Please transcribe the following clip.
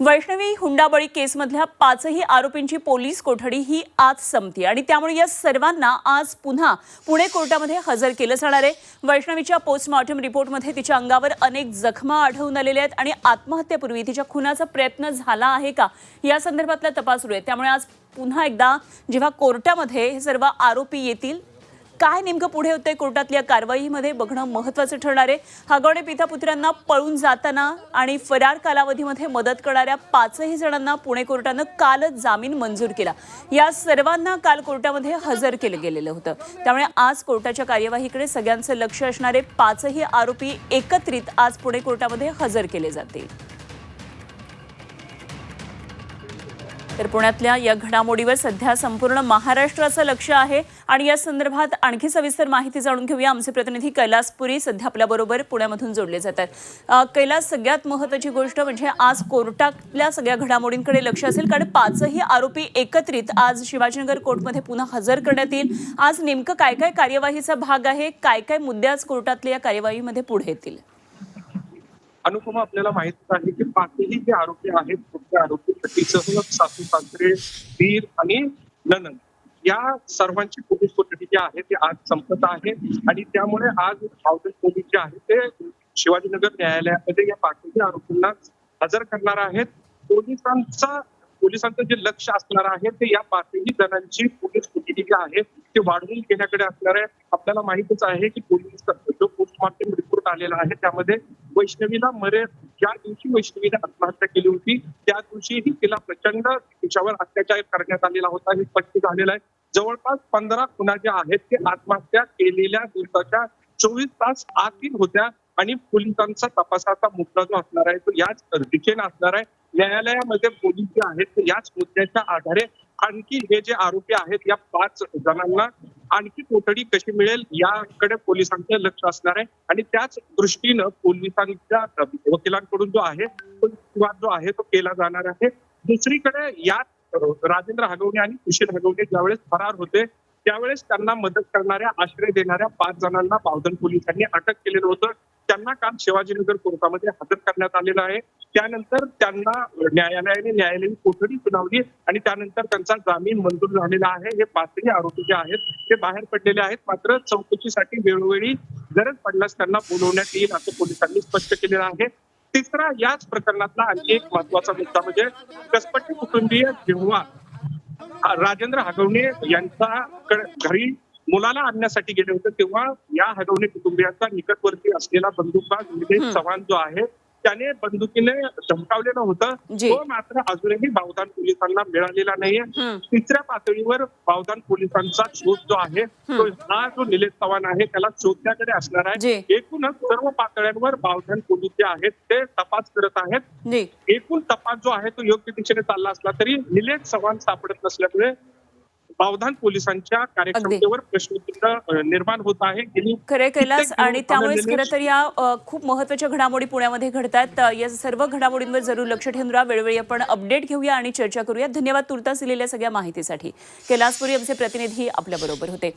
वैष्णवी हुंडाबळी केसमधल्या पाचही आरोपींची पोलीस कोठडी ही आज संपती आणि त्यामुळे या सर्वांना आज पुन्हा पुणे कोर्टामध्ये हजर केलं जाणार आहे. वैष्णवीच्या पोस्टमॉर्टम रिपोर्टमध्ये तिच्या अंगावर अनेक जखमा आढळून आलेल्या आहेत आणि आत्महत्येपूर्वी तिच्या खुनाचा प्रयत्न झाला आहे का? या संदर्भातला तपास सुरू आहे. त्यामुळे आज पुन्हा एकदा जेव्हा कोर्टामध्ये हे सर्व आरोपी येतील काय नेमकं पुढे होतंय कोर्टातल्या कारवाईमध्ये बघणं महत्त्वाचं ठरणार आहे. हागवणे पितापुत्रांना पळून जाताना आणि फरार कालावधीमध्ये मदत करणाऱ्या पाचही जणांना पुणे कोर्टानं कालच जामीन मंजूर केला. या सर्वांना काल कोर्टामध्ये हजर केलं गेलेलं होतं. त्यामुळे आज कोर्टाच्या कार्यवाहीकडे सगळ्यांचं लक्ष असणारे पाचही आरोपी एकत्रित आज पुणे कोर्टामध्ये हजर केले जातील. तर पुण्यातल्या या घडामोडीवर सध्या संपूर्ण महाराष्ट्राचं लक्ष आहे. आणि या संदर्भात आणखी सविस्तर माहिती जाणून घेऊया. आमचे प्रतिनिधी कैलासपुरी सध्या आपल्याबरोबर पुण्यामधून जोडले जात आहेत. कैलास सगळ्यात महत्त्वाची गोष्ट म्हणजे आज कोर्टातल्या सगळ्या घडामोडींकडे लक्ष असेल. कारण पाचही आरोपी एकत्रित आज शिवाजीनगर कोर्टमध्ये पुन्हा हजर करण्यात येईल. आज नेमकं काय काय कार्यवाहीचा भाग आहे? काय काय मुद्दे आज कोर्टातल्या या कार्यवाहीमध्ये पुढे येतील? अनुपमा आपल्याला माहीत आहे की पाचही जे आरोपी आहेत कुठले आरोपी पतीसह सासू सासरे वीर आणि ननन या सर्वांची पोलीस कोठडी जी आहे ती आज संपत आहे. आणि त्यामुळे आज भावदेश पोलीस जे आहे ते शिवाजीनगर न्यायालयामध्ये या पाचही आरोपींना हजर करणार आहेत. पोलिसांचा पोलिसांचं जे लक्ष असणार आहे ते या पाचही जणांची पोलीस कोठडी जी आहे ते वाढवून घेण्याकडे असणार आहे आपल्याला माहितच आहे की पोलीस जो पोस्टमार्टम रिपोर्ट आलेला आहे त्यामध्ये वैष्णवीला मरे ज्या दिवशी वैष्णवीने आत्महत्या केली होती त्या दिवशीही तिला प्रचंड तिच्यावर अत्याचार करण्यात आलेला होता. हे स्पष्ट झालेलं आहे. जवळपास पंधरा खुना ज्या आहेत ते आत्महत्या केलेल्या दिवसाच्या चोवीस तास आतील होत्या. आणि पोलिसांचा तपासाचा मुद्दा जो असणार आहे तो याच दिशेने असणार आहे. न्यायालयामध्ये पोलीस जे आहेत ते याच मुद्द्याच्या आधारे आणखी हे जे आरोपी आहेत या पाच जणांना आणखी कोठडी कशी मिळेल याकडे पोलिसांचं लक्ष असणार आहे. आणि त्याच दृष्टीनं पोलिसांच्या वकिलांकडून जो आहे तो विवाद जो आहे तो केला जाणार आहे. दुसरीकडे यात राजेंद्र हगवणे आणि सुशील हगवणे ज्यावेळेस फरार होते त्यावेळेस त्यांना मदत करणाऱ्या आश्रय देणाऱ्या पाच जणांना पावधन पोलिसांनी अटक केलेलं होतं. त्यांना काल शिवाजीनगर कोर्टामध्ये हजर करण्यात आलेलं आहे त्यानंतर त्यांना न्यायालयाने न्यायालयीन कोठडी सुनावली आणि त्यानंतर त्यांचा जामीन मंजूर झालेला आहे. हे पाचही आरोपी जे आहेत ते बाहेर पडलेले आहेत. मात्र चौकशीसाठी वेळोवेळी गरज पडल्यास त्यांना बोलवण्यात येईल असं पोलिसांनी स्पष्ट केलेलं आहे. तिसरा याच प्रकरणातला आणखी एक महत्त्वाचा मुद्दा म्हणजे कसपट्टी कुटुंबीय जेव्हा राजेंद्र हगवणे यांचा घरी मुलाला आणण्यासाठी गेले होते तेव्हा या हगवणे कुटुंबियांचा निकटवर्ती असलेला बंदूकबाज निलेश. चव्हाण जो आहे त्याने बंदुकीने धमकावलेलं होतं. तो मात्र अजूनही बावधान पोलिसांना मिळालेला नाहीये. तिसऱ्या पातळीवर बावधान पोलिसांचा शोध जो आहे तो हा जो निलेश चव्हाण आहे त्याला शोधण्याकडे असणार. आहे एकूणच सर्व पातळ्यांवर बावधान पोलीस जे आहेत ते तपास करत आहेत एकूण तपास जो आहे तो योग्य दिशेने चालला असला तरी निलेश चव्हाण सापडत नसल्यामुळे बावधान पोलिसांच्या कार्यक्षमतेवर प्रश्नचिन्ह निर्माण होत आहे. गेली खरे कैलास आणि त्यामुळेच खरं तर या खूप महत्त्वाच्या घडामोडी पुण्यामध्ये घडतात या सर्व घडामोडींवर जरूर लक्ष ठेवून राहा. वेळोवेळी आपण अपडेट घेऊया आणि चर्चा करूया. धन्यवाद तुर्तास दिलेल्या सगळ्या माहितीसाठी. कैलासपुरी आमचे प्रतिनिधी आपल्याबरोबर होते.